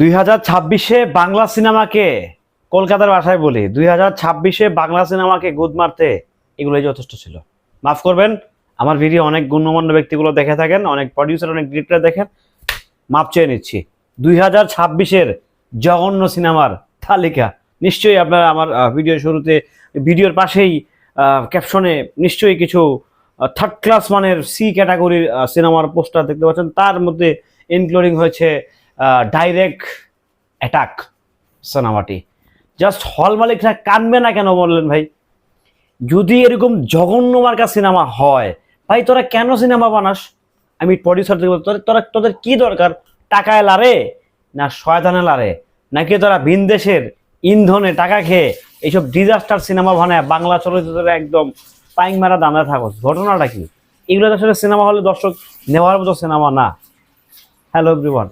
দুই হাজার ছাব্বিশে বাংলা সিনেমাকে কলকাতার ভাষায় বলি, দুই হাজার ছাব্বিশে বাংলা সিনেমাকে গুদ মারতে এগুলোই যথেষ্ট ছিল। মাফ করবেন, আমার ভিডিও অনেক গণ্যমান্য ব্যক্তিগুলো দেখে থাকেন, অনেক প্রডিউসার অনেক ডিরেক্টর দেখেন, মাপ চেয়ে নিচ্ছি। দুই হাজার ছাব্বিশের জঘন্য সিনেমার তালিকা, নিশ্চয়ই আপনারা আমার ভিডিও শুরুতে ভিডিওর পাশেই ক্যাপশনে নিশ্চয়ই কিছু থার্ড ক্লাস মানের সি ক্যাটাগরির সিনেমার পোস্টার দেখতে পাচ্ছেন। তার মধ্যে ইনক্লুডিং হয়েছে ডাইরেক্ট অ্যাটাক সিনেমাটি। জাস্ট হল মালিকরা কানবে না কেন বললেন ভাই? যদি এরকম জঘন্য মার্কা সিনেমা হয় ভাই তোরা কেন সিনেমা বানাস? আমি প্রডিউসার থেকে বলছি, তোরা তোদের কি দরকার? টাকায় লারে না শয়তানে লারে? নাকি তোরা ভিন দেশের ইন্ধনে টাকা খেয়ে এইসব ডিজাস্টার সিনেমা বানায় বাংলা চলচ্চিত্রে একদম পাইং মারা দামে থাকো ঘটনাটা কি? এগুলো আসলে সিনেমা হলে দর্শক নেওয়ার মতো সিনেমা না। হ্যালো এভরিওয়ান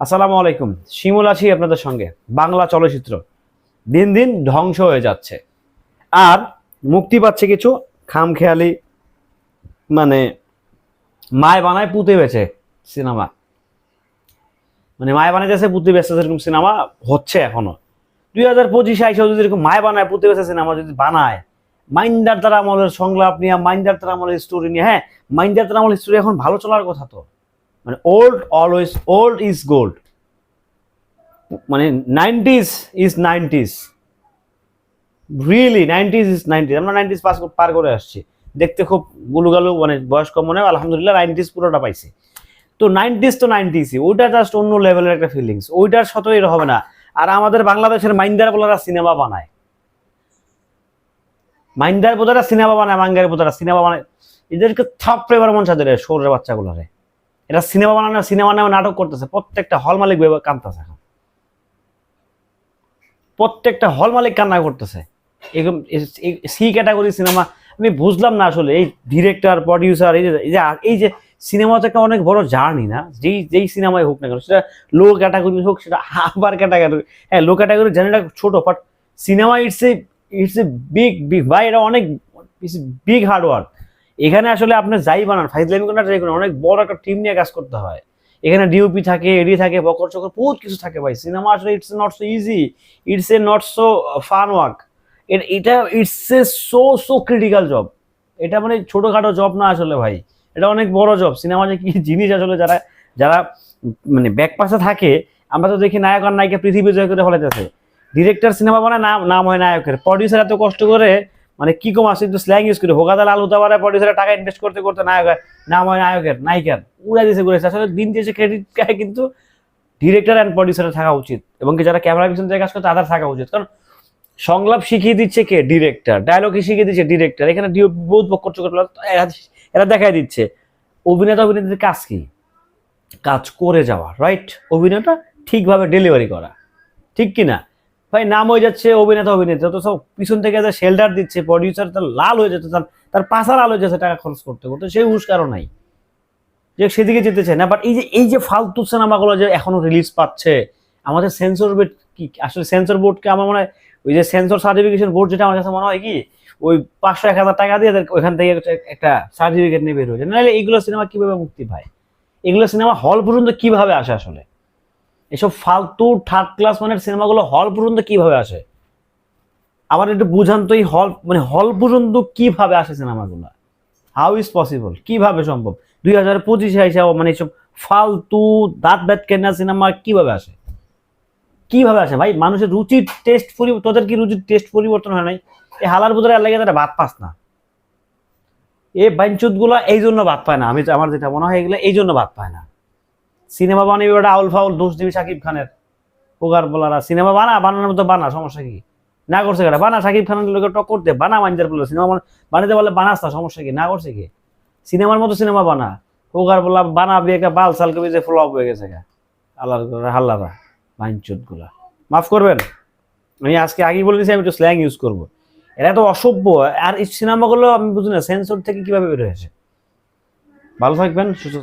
আসসালামু আলাইকুম, শিমুল আছি আপনাদের সঙ্গে। বাংলা চলচ্চিত্র দিন দিন ধ্বংস হয়ে যাচ্ছে। আর মুক্তি পাচ্ছে কিছু খামখেয়ালি মানে মায় বানায় পুঁতে বেছে সিনেমা। মানে মায় বানাইতেছে, পুঁতে বেছে এরকম সিনেমা হচ্ছে এখনও। দুই হাজার পঁচিশে আইসা যদি এরকম মায় বানায়, পুঁতে বেছে সিনেমা যদি বানায় মাইন্ডার তারা আমলের সংলাপ নিয়ে মাইন্ডার তারা আমলের স্টোরি নিয়ে হ্যাঁ মাইন্ডার তারা আমলের স্টোরি এখন ভালো চলার কথা তো। মানে old always old is gold মানে nineties is nineties really nineties is nineties আমরা নাইনটিস পাস পার করে আসছি। দেখতে খুব গুলুগালু মানে বয়স্ক মনে হয়, আলহামদুলিল্লাহ নাইনটিস পুরোটা পাইছি। তো নাইনটিস তো নাইনটিসই ওইটা জাস্ট অন্য লেভেলের একটা ফিলিংস ওইটার সাথে এর হবে না। আর আমাদের বাংলাদেশের মাইন্দার বোলারা সিনেমা বানায়। মাইন্দার বোধারা সিনেমা বানায় মাঙ্গার বোধারা সিনেমা বানায়। এদেরকে থাপড়ে এবার মন সাজে সৌরের বাচ্চাগুলোরে। এরা সিনেমা বানানো, সিনেমা নামে নাটক করতেছে, প্রত্যেকটা হল মালিক কান্দতেছে এখন। প্রত্যেকটা হল মালিক কান্না করতেছে। এরকম সি ক্যাটাগরি সিনেমা, আমি বুঝলাম না আসলে, এই ডিরেক্টর, প্রডিউসার, এই যে এই যে সিনেমা একটা অনেক বড় জার্নি না? যেই যেই সিনেমায় হোক না কেন, সেটা লো ক্যাটাগরি হোক, সেটা আবার ক্যাটাগরি। হ্যাঁ লো ক্যাটাগরি জার্নিটা ছোট but cinema it's a it's a big big ভাই এটা অনেক বিগ হার্ড ওয়ার্ক এখানে আসলে আপনি যাই বানান, ফাইজলামি কোনটা ট্রাই করেন, অনেক বড় একটা টিম নিয়ে কাজ করতে হয়। এখানে ডিওপি থাকে এডি থাকে, বকর চকর, বহুত কিছু থাকে ভাই। সিনেমা আসলে it's not so easy it's a not so fun work এটা it's a so so critical job এটা মানে ছোটোখাটো জব না আসলে ভাই। এটা অনেক বড় জব সিনেমা যে কি জিনিস আসলে যারা যারা মানে ব্যাক পাশে থাকে, আমরা তো দেখি নায়ক আর নায়িকা পৃথিবী জয় করে ফেলাইতেছে। ডিরেক্টর সিনেমা বানায়, নাম নাম হয় নায়কের। প্রডিউসার এত কষ্ট করে মানে কি কম আসে কিন্তু স্ল্যাং ইউজ করে। হোকাদাল আলু তাবারে প্রডিউসারের টাকা ইনভেস্ট করতে করতে নায়ক নাম হয় নায়কের নায়িকার উড়াই দিয়েছে ঘুরেছে আসলে দিন দিয়েছে ক্রেডিট কিন্তু ডিরেক্টর অ্যান্ড প্রডিউসারের থাকা উচিত। এবং কি যারা ক্যামেরা পিছন থেকে কাজ করে তাদের থাকা উচিত। কারণ সংলাপ শিখিয়ে দিচ্ছে কে? ডিরেক্টর ডায়লগ শিখিয়ে দিচ্ছে ডিরেক্টর এখানে বহুত বকর চকর এরা দেখাই দিচ্ছে, অভিনেতা অভিনেত্রীর কাজ কি? কাজ করে যাওয়া রাইট অভিনয়টা ঠিকভাবে ডেলিভারি করা। ঠিক কি না ভাই, নাম হয়ে যাচ্ছে অভিনেতা, অভিনেত্রী। তো সব পিছন থেকে যে শেল্টার দিচ্ছে প্রডিউসার তার লাল হয়ে যাচ্ছে, তার তার পাশা লাল হয়ে যাচ্ছে, টাকা খরচ করতে করতে। সেই হুঁশকারও নাই। যে সেদিকে যেতে চায় না বাট এই যে এই যে ফালতু সিনেমাগুলো যে এখনও রিলিজ পাচ্ছে, আমাদের সেন্সর বোর্ড কি, আসলে সেন্সর বোর্ডকে আমার মনে হয়, ওই যে সেন্সর সার্টিফিকেশন বোর্ড যেটা আমার কাছে মনে হয় কি, ওই পাঁচশো, এক হাজার টাকা দিয়ে ওইখান থেকে একটা সার্টিফিকেট নিয়ে বের হয়েছে নাহলে এইগুলো সিনেমা কীভাবে মুক্তি পায়? এগুলো সিনেমা হল পর্যন্ত কীভাবে আসে আসলে? এসব ফালতু থার্ড ক্লাস মানের সিনেমাগুলো হল পর্যন্ত কীভাবে আসে? আবার একটু বুঝান তো এই হল মানে হল পর্যন্ত কীভাবে আসে সিনেমাগুলো হাউ ইজ পসিবল কীভাবে সম্ভব? দুই হাজার পঁচিশে এসে মানে এসব ফালতু দাঁত ব্যাত কেনা সিনেমা কীভাবে আসে? কীভাবে আসে ভাই? মানুষের রুচির টেস্ট পরিবর্তন তোদের কি রুচির টেস্ট পরিবর্তন হয় নাই? এই হালার বুধরে লাগে তারা ভাত পাস না। এ বাইনচুতগুলো এই জন্য ভাত পায় না। আমি আমার যেটা মনে হয় এগুলো এই জন্য ভাত পায় না। সিনেমা বানাবি ওটা আউল ফাউল, দোষ দিবি সাকিব খানের। ওগার বলারা সিনেমা বানা, বানানোর মতো বানা, সমস্যা কি? না করছে কেটা বানা, সাকিব খানের লোকের টক্কর দে বানা মাঞ্জার বলে সিনেমা বানাতে বলে বানাস না, সমস্যা কি? না করছে কি? সিনেমার মতো সিনেমা বানা। ওগার বলা বানাবি একটা বাল সাল কবি যে ফ্লপ হয়ে গেছে গা। আল্লাহ হাল্লারা বাইনচুতগুলা মাফ করবেন? আমি আজকে আগেই বলে আমি একটু স্ল্যাং ইউজ করব। এরা তো অসভ্য, আর এই সিনেমাগুলো আমি বুঝি না সেন্সর থেকে কীভাবে বের হয়েছে? ভালো থাকবেন, সুস্থ